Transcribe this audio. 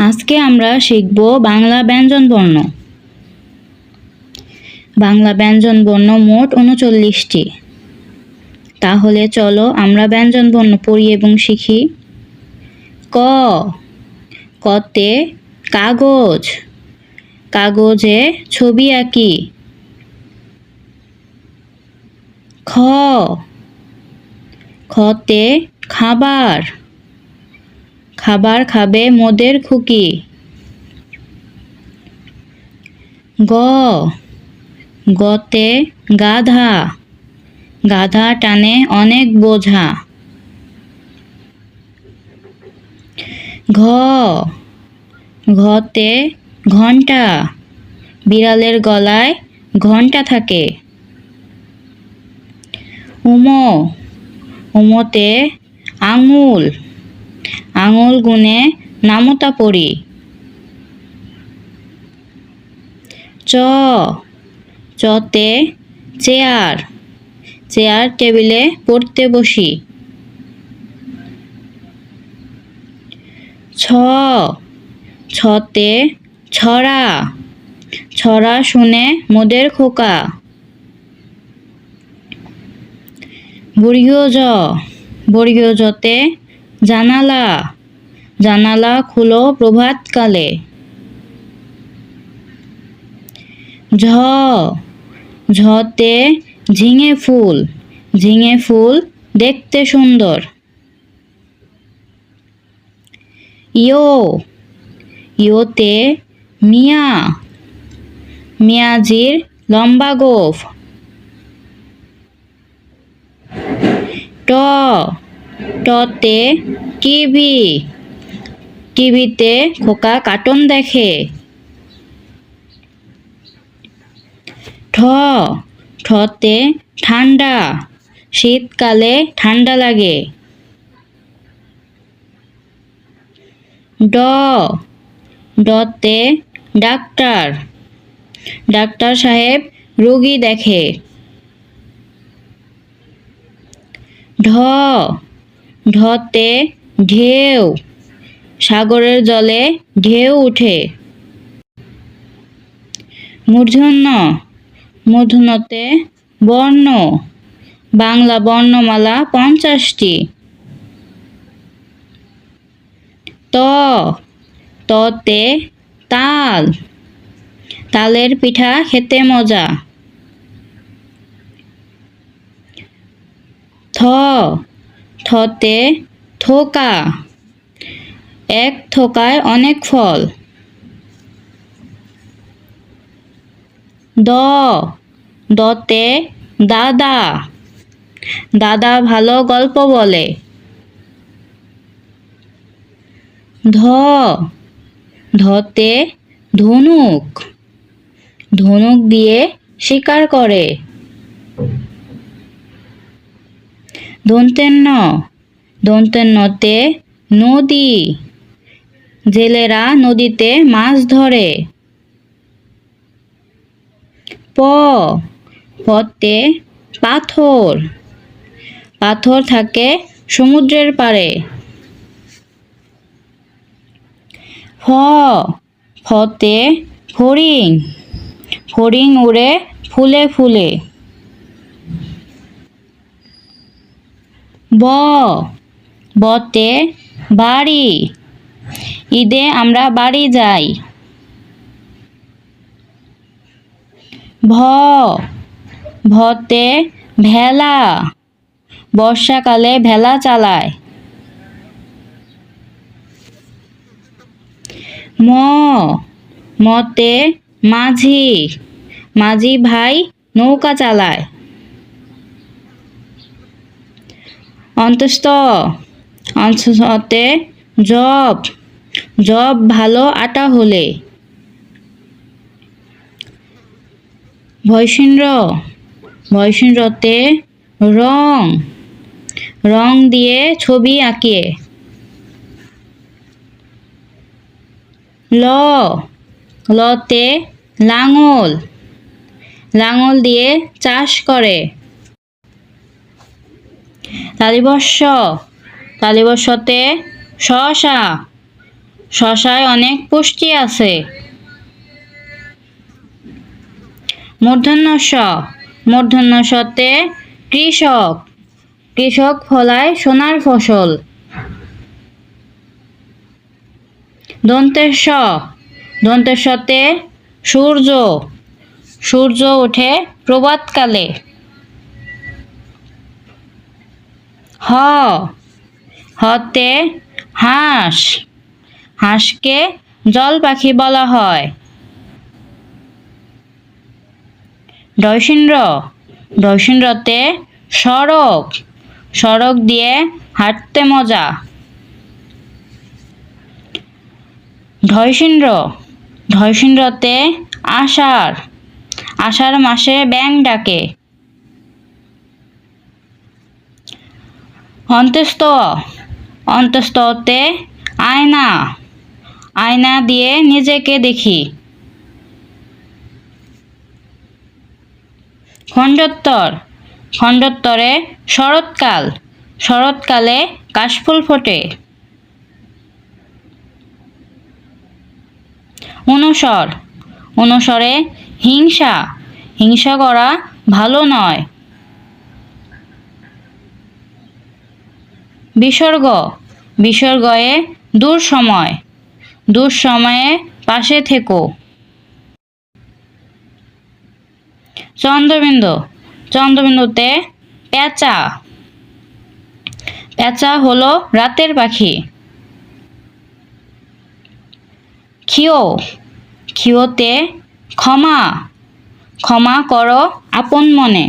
আজকে আমরা শিখব বাংলা ব্যঞ্জন বর্ণ। বাংলা ব্যঞ্জন বর্ণ মোট উনচল্লিশটি। তাহলে চলো আমরা ব্যঞ্জন বর্ণ পড়ি এবং শিখি। ক, কতে কাগজ, কাগজে ছবি আঁকি। খ, খতে খাবার। খাবার খাবে মোদের খুকি। গ, গতে গাধা। গাধা টানে অনেক বোঝা। ঘ, ঘতে ঘণ্টা বিড়ালের গলায় ঘণ্টা থাকে। উম, উমতে আঙুল। আঙুল গুনে নামতা পড়ি। চ, চতে চেয়ার চেয়ার টেবিলে পড়তে বসি। ছ, ছতে ছড়া ছড়া শুনে মোদের খোকা। বর্গীয় জ, বর্গীয় জতে জানালা। জানালা খুলো প্রভাতকালে। ঝ। ঝতে ঝিঙে ফুল। ঝিঙে ফুল দেখতে সুন্দর। ইয়ো। ইয়োতে মিয়া। মিয়াজির লম্বা গোফ। ট। টতে টিভি টিভিতে খোকা কার্টুন দেখে। ঠ, ঠতে ঠান্ডা, শীতকালে ঠান্ডা লাগে। ড, ডতে ডাক্তার। ডাক্তার সাহেব রোগী দেখে। ঢ ঢতে ঢেউ সাগরের জলে ঢেউ উঠে। মূর্ধন্য। মূর্ধন্যতে বর্ণ। বাংলা বর্ণমালা পঞ্চাশটি। ত। ততে তাল। তালের পিঠা খেতে মজা। থ। থতে থোকা। এক থোকায় অনেক ফল। দ। দতে দাদা। দাদা ভালো গল্প বলে। ধ। ধতে ধনুক। ধনুক দিয়ে শিকার করে। দন্তের নতে নদী। জেলেরা নদীতে মাছ ধরে। প পতে পাথর। পাথর থাকে সমুদ্রের পাড়ে। ফ ফতে ফড়িং ফড়িং উড়ে ফুলে ফুলে। ব। বতে বাড়ি। ঈদে আমরা বাড়ি যাই। ভ। ভতে ভেলা। বর্ষাকালে ভেলা চালায়। ম। মতে মাঝি। মাঝি ভাই নৌকা চালায়। অন্তস্থ অন্তস্থতে জব। জব ভালো আটা হলে। ভয়সীন্দ্র ভয়সীন্দ্রতে রং। রং দিয়ে ছবি আঁকিয়ে ল। লতে লাঙল। লাঙল দিয়ে চাষ করে। তালিবর্ষ তালিবর্ষতে শশা। শশায় অনেক পুষ্টি আছে। মূর্ধন্য স মূর্ধন্য সতে কৃষক। কৃষক ফলায় সোনার ফসল। দন্তের স দন্তের সূর্য। সূর্য ওঠে প্রভাতকালে। হ। হতে হাঁস। হাঁসকে জল পাখি বলা হয়। ডয়সিন্দ্র ডয়সিন্দ্রতে সড়ক। সড়ক দিয়ে হাঁটতে মজা। ধয়সিন্দ্র। ধয়সিন্দ্রতে আষাঢ়। আষাঢ় মাসে ব্যাং ডাকে। অন্তস্থ, অন্তস্থতে আয়না। আয়না দিয়ে নিজেকে দেখি। খণ্ডোত্তর, খণ্ডোত্তরে শরৎকাল, শরৎকালে কাশফুল ফোটে। অনুসর, অনুসরে হিংসা। হিংসা করা ভালো নয়। বিসর্গ। বিসর্গয়ে দূর সময়। দূর সময়ে পাশে থেকো। চন্দ্রবিন্দু। চন্দ্রবিন্দুতে পেঁচা পেঁচা হলো রাতের পাখি। ক্ষিয়। ক্ষিয়তে ক্ষমা। ক্ষমা করো আপন মনে।